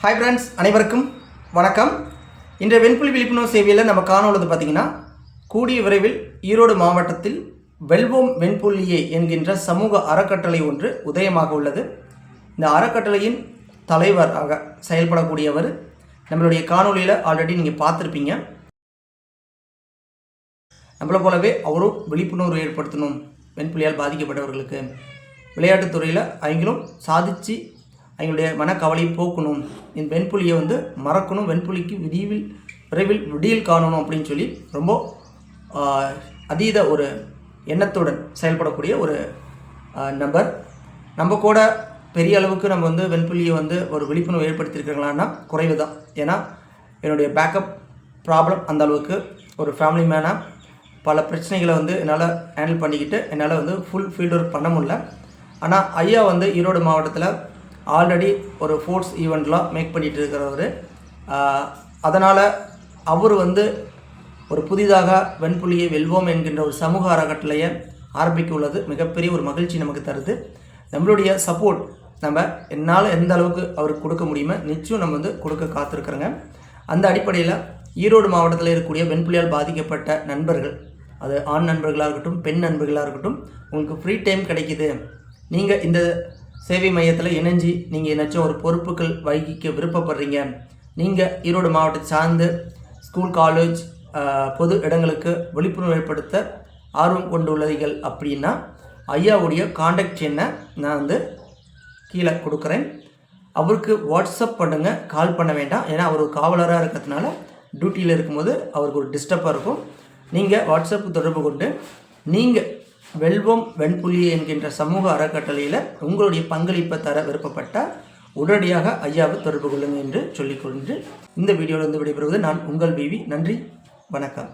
Hi friends அனைவருக்கும் வணக்கம். இன்றைய வெண்புலி விழிப்புணர்வு சேவையில் நம்ம காண பார்த்திங்கன்னா பார்த்தீங்கன்னா கூடிய விரைவில் ஈரோடு மாவட்டத்தில் வெல்வோம் வெண்புள்ளியே என்கின்ற சமூக அறக்கட்டளை ஒன்று உதயமாக உள்ளது. இந்த அறக்கட்டளையின் தலைவராக செயல்படக்கூடியவர் நம்மளுடைய காணொளியில் ஆல்ரெடி நீங்கள் பார்த்துருப்பீங்க. நம்மளை போலவே அவரும் விழிப்புணர்வு ஏற்படுத்தணும் வெண்புலியால் பாதிக்கப்பட்டவர்களுக்கு. விளையாட்டுத் துறையில் அவங்களும் சாதித்து அவங்களுடைய மனக்கவலையை போக்கணும். இந்த வெண்புலியை வந்து மறக்கணும். வெண்புலிக்கு விரிவில் விரைவில் விடியல் காணணும் அப்படின்னு சொல்லி ரொம்ப அதீத ஒரு எண்ணத்துடன் செயல்படக்கூடிய ஒரு நபர். நம்ம கூட பெரிய அளவுக்கு நம்ம வந்து வெண்புலியை வந்து ஒரு விழிப்புணர்வு ஏற்படுத்தியிருக்காங்களான்னா குறைவு தான் ஏன்னா என்னுடைய பேக்கப் ப்ராப்ளம் அந்த அளவுக்கு ஒரு ஃபேமிலி மேனாக பல பிரச்சனைகளை வந்து என்னால் ஹேண்டில் பண்ணிக்கிட்டு என்னால் வந்து ஃபுல் ஃபீல்டு ஒர்க் பண்ண முடியல. ஆனால் ஐயா வந்து ஈரோடு மாவட்டத்தில் ஆல்ரெடி ஒரு ஃபோர்ஸ் ஈவெண்ட்லாம் மேக் பண்ணிகிட்டு இருக்கிறவர் அதனால் அவர் வந்து ஒரு புதிதாக வெண்புலியை வெல்வோம் என்கின்ற ஒரு சமூக அறக்கட்டளையை ஆரம்பிக்க உள்ளது மிகப்பெரிய ஒரு மகிழ்ச்சி நமக்கு தருது. நம்மளுடைய சப்போர்ட் நம்ம என்னால் எந்த அளவுக்கு அவருக்கு கொடுக்க முடியுமோ நிச்சயம் நம்ம வந்து கொடுக்க காத்திருக்கிறோங்க. அந்த அடிப்படையில் ஈரோடு மாவட்டத்தில் இருக்கக்கூடிய வெண்புலியால் பாதிக்கப்பட்ட நண்பர்கள் அது ஆண் நண்பர்களாக இருக்கட்டும் பெண் நண்பர்களாக இருக்கட்டும் உங்களுக்கு ஃப்ரீ டைம் கிடைக்கிது. நீங்கள் இந்த சேவை மையத்தில் இணைஞ்சு நீங்கள் ஏதாச்சும் ஒரு பொறுப்புகள் வகிக்க விருப்பப்படுறீங்க. நீங்கள் ஈரோடு மாவட்டத்தை சார்ந்து ஸ்கூல் காலேஜ் பொது இடங்களுக்கு விழிப்புணர்வு ஏற்படுத்த ஆர்வம் கொண்டுள்ளீர்கள் அப்படின்னா ஐயாவுடைய காண்டாக்ட் எண்ணை நான் வந்து கீழே கொடுக்குறேன். அவருக்கு வாட்ஸ்அப் பண்ணுங்கள் கால் பண்ண வேண்டாம். ஏன்னா அவர் ஒரு காவலராக இருக்கிறதுனால டியூட்டியில் இருக்கும்போது அவருக்கு ஒரு டிஸ்டர்பாக இருக்கும். நீங்கள் வாட்ஸ்அப் தொடர்பு கொண்டு நீங்கள் வெல்வம் வெண்புலி என்கின்ற சமூக அறக்கட்டளையில் உங்களுடைய பங்களிப்பை தர விருப்பப்பட்டால் உடனடியாக ஐயாவை தொடர்பு கொள்ளுங்கள் என்று சொல்லிக்கொண்டு இந்த வீடியோவில் வந்து விடைபெறுவது நான் உங்கள் பிவி நன்றி. வணக்கம்.